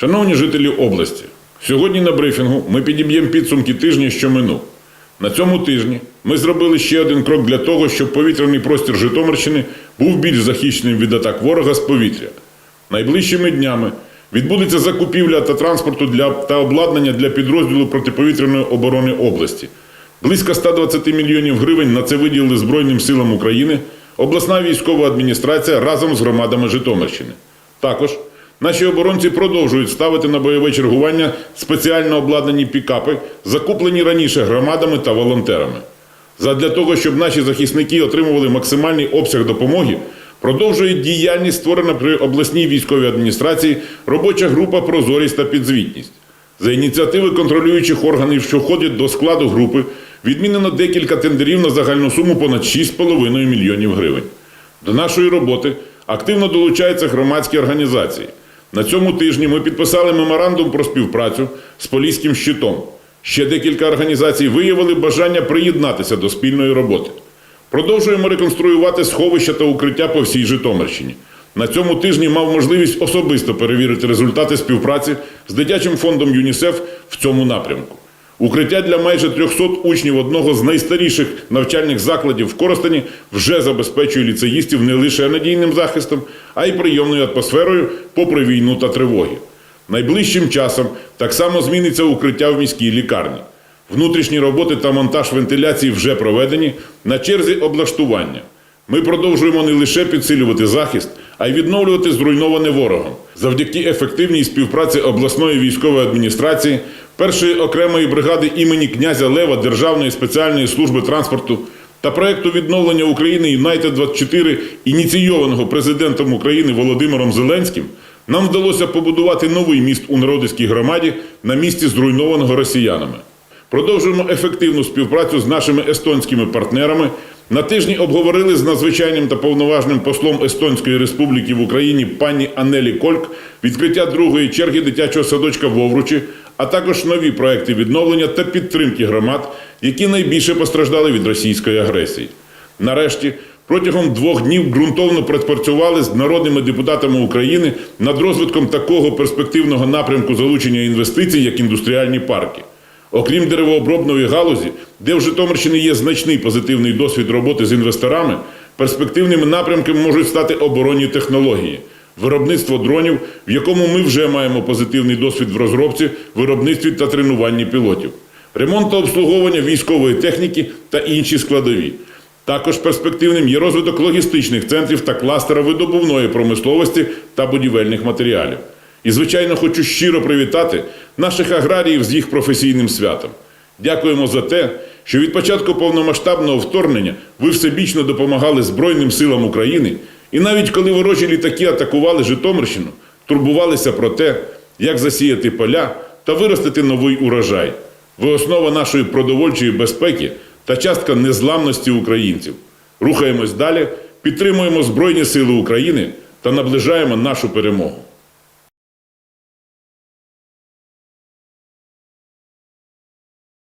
Шановні жителі області, сьогодні на брифінгу ми підіб'ємо підсумки тижня, що минув. На цьому тижні ми зробили ще один крок для того, щоб повітряний простір Житомирщини був більш захищеним від атак ворога з повітря. Найближчими днями відбудеться закупівля та транспорту для та обладнання для підрозділу протиповітряної оборони області. Близько 120 мільйонів гривень на це виділили Збройним силам України, обласна військова адміністрація разом з громадами Житомирщини. Також наші оборонці продовжують ставити на бойове чергування спеціально обладнані пікапи, закуплені раніше громадами та волонтерами. Задля того, щоб наші захисники отримували максимальний обсяг допомоги, продовжує діяльність створена при обласній військовій адміністрації робоча група Прозорість та підзвітність. За ініціативи контролюючих органів, що входять до складу групи, відмінено декілька тендерів на загальну суму понад 6,5 мільйонів гривень. До нашої роботи активно долучаються громадські організації. На цьому тижні ми підписали меморандум про співпрацю з Поліським щитом. Ще декілька організацій виявили бажання приєднатися до спільної роботи. Продовжуємо реконструювати сховища та укриття по всій Житомирщині. На цьому тижні мав можливість особисто перевірити результати співпраці з дитячим фондом ЮНІСЕФ в цьому напрямку. Укриття для майже 300 учнів одного з найстаріших навчальних закладів в Коростені вже забезпечує ліцеїстів не лише надійним захистом, а й прийомною атмосферою попри війну та тривоги. Найближчим часом так само зміниться укриття в міській лікарні. Внутрішні роботи та монтаж вентиляції вже проведені на черзі облаштування. Ми продовжуємо не лише підсилювати захист, а й відновлювати зруйноване ворогом. Завдяки ефективній співпраці обласної військової адміністрації, першої окремої бригади імені князя Лева Державної спеціальної служби транспорту та проекту відновлення України Юнайтед 24 ініційованого президентом України Володимиром Зеленським, нам вдалося побудувати новий міст у народицькій громаді на місці зруйнованого росіянами. Продовжуємо ефективну співпрацю з нашими естонськими партнерами. На тижні обговорили з надзвичайним та повноважним послом Естонської Республіки в Україні пані Анелі Кольк відкриття другої черги дитячого садочка в Овручі, а також нові проекти відновлення та підтримки громад, які найбільше постраждали від російської агресії. Нарешті, протягом двох днів ґрунтовно працювали з народними депутатами України над розвитком такого перспективного напрямку залучення інвестицій, як індустріальні парки. Окрім деревообробної галузі, де в Житомирщині є значний позитивний досвід роботи з інвесторами, перспективними напрямками можуть стати оборонні технології, виробництво дронів, в якому ми вже маємо позитивний досвід в розробці, виробництві та тренуванні пілотів, ремонт та обслуговування військової техніки та інші складові. Також перспективним є розвиток логістичних центрів та кластера видобувної промисловості та будівельних матеріалів. І, звичайно, хочу щиро привітати наших аграріїв з їх професійним святом. Дякуємо за те, що від початку повномасштабного вторгнення ви всебічно допомагали Збройним силам України, і навіть коли ворожі літаки атакували Житомирщину, турбувалися про те, як засіяти поля та виростити новий урожай. Ви основа нашої продовольчої безпеки та частка незламності українців. Рухаємось далі, підтримуємо Збройні Сили України та наближаємо нашу перемогу.